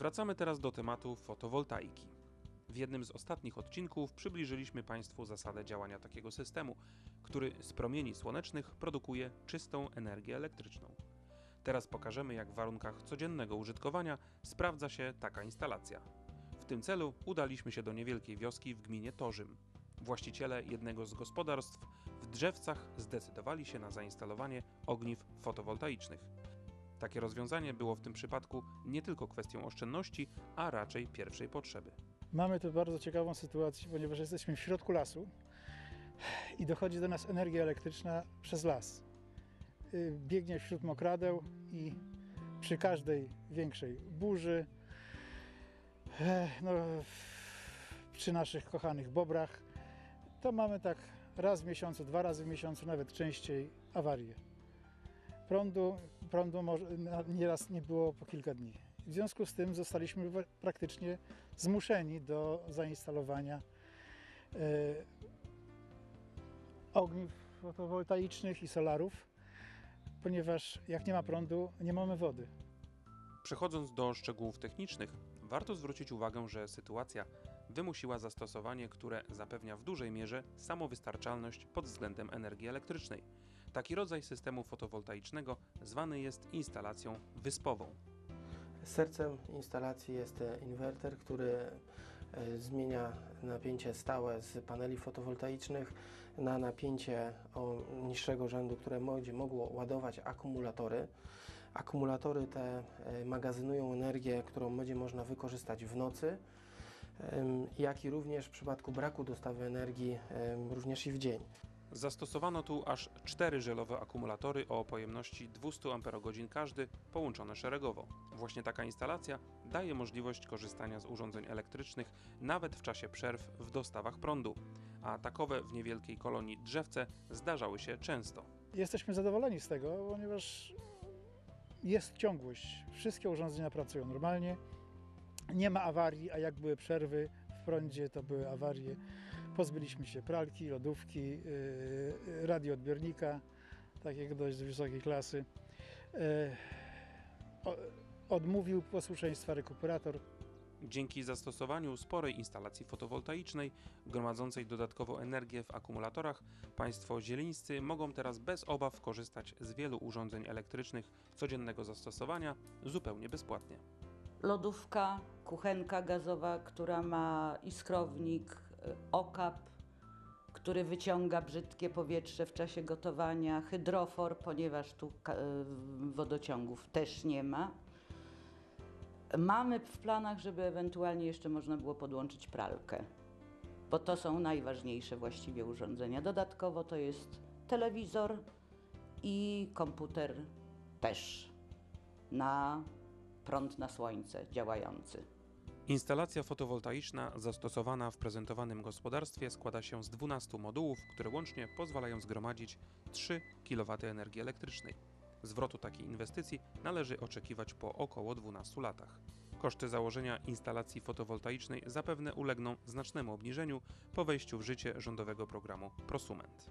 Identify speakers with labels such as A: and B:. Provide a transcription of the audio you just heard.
A: Wracamy teraz do tematu fotowoltaiki. W jednym z ostatnich odcinków przybliżyliśmy Państwu zasadę działania takiego systemu, który z promieni słonecznych produkuje czystą energię elektryczną. Teraz pokażemy, jak w warunkach codziennego użytkowania sprawdza się taka instalacja. W tym celu udaliśmy się do niewielkiej wioski w gminie Torzym. Właściciele jednego z gospodarstw w Drzewcach zdecydowali się na zainstalowanie ogniw fotowoltaicznych. Takie rozwiązanie było w tym przypadku nie tylko kwestią oszczędności, a raczej pierwszej potrzeby.
B: Mamy tu bardzo ciekawą sytuację, ponieważ jesteśmy w środku lasu i dochodzi do nas energia elektryczna przez las. Y, Biegnie wśród mokradeł i przy każdej większej burzy, eh, no, przy naszych kochanych bobrach, to mamy tak raz w miesiącu, dwa razy w miesiącu, nawet częściej awarie. Prądu, prądu nieraz nie było po kilka dni. W związku z tym zostaliśmy praktycznie zmuszeni do zainstalowania e, ogniw fotowoltaicznych i solarów, ponieważ jak nie ma prądu, nie mamy wody.
A: Przechodząc do szczegółów technicznych, warto zwrócić uwagę, że sytuacja wymusiła zastosowanie, które zapewnia w dużej mierze samowystarczalność pod względem energii elektrycznej. Taki rodzaj systemu fotowoltaicznego zwany jest instalacją wyspową.
C: Sercem instalacji jest e, inwerter, który e, zmienia napięcie stałe z paneli fotowoltaicznych na napięcie o niższego rzędu, które będzie mogło ładować akumulatory. Akumulatory te e, magazynują energię, którą będzie można wykorzystać w nocy, jak i również w przypadku braku dostawy energii, również i w dzień.
A: Zastosowano tu aż cztery żelowe akumulatory o pojemności 200 Ah każdy, połączone szeregowo. Właśnie taka instalacja daje możliwość korzystania z urządzeń elektrycznych nawet w czasie przerw w dostawach prądu, a takowe w niewielkiej kolonii drzewce zdarzały się często.
B: Jesteśmy zadowoleni z tego, ponieważ jest ciągłość. Wszystkie urządzenia pracują normalnie, nie ma awarii, a jak były przerwy w prądzie, to były awarie. Pozbyliśmy się pralki, lodówki, yy, radioodbiornika, takiego dość wysokiej klasy. O- Odmówił posłuszeństwa rekuperator,
A: Dzięki zastosowaniu sporej instalacji fotowoltaicznej, gromadzącej dodatkowo energię w akumulatorach, Państwo zielińscy mogą teraz bez obaw korzystać z wielu urządzeń elektrycznych codziennego zastosowania zupełnie bezpłatnie.
D: lodówka, kuchenka gazowa, która ma iskrownik, y, okap, który wyciąga brzydkie powietrze w czasie gotowania, hydrofor, ponieważ tu y, wodociągów też nie ma. Mamy w planach, żeby ewentualnie jeszcze można było podłączyć pralkę, bo to są najważniejsze właściwie urządzenia. Dodatkowo to jest telewizor i komputer też na prąd na słońce działający.
A: Instalacja fotowoltaiczna zastosowana w prezentowanym gospodarstwie składa się z 12 modułów, które łącznie pozwalają zgromadzić 3 kW energii elektrycznej. Zwrotu takiej inwestycji należy oczekiwać po około 12 latach. Koszty założenia instalacji fotowoltaicznej zapewne ulegną znacznemu obniżeniu po wejściu w życie rządowego programu Prosument.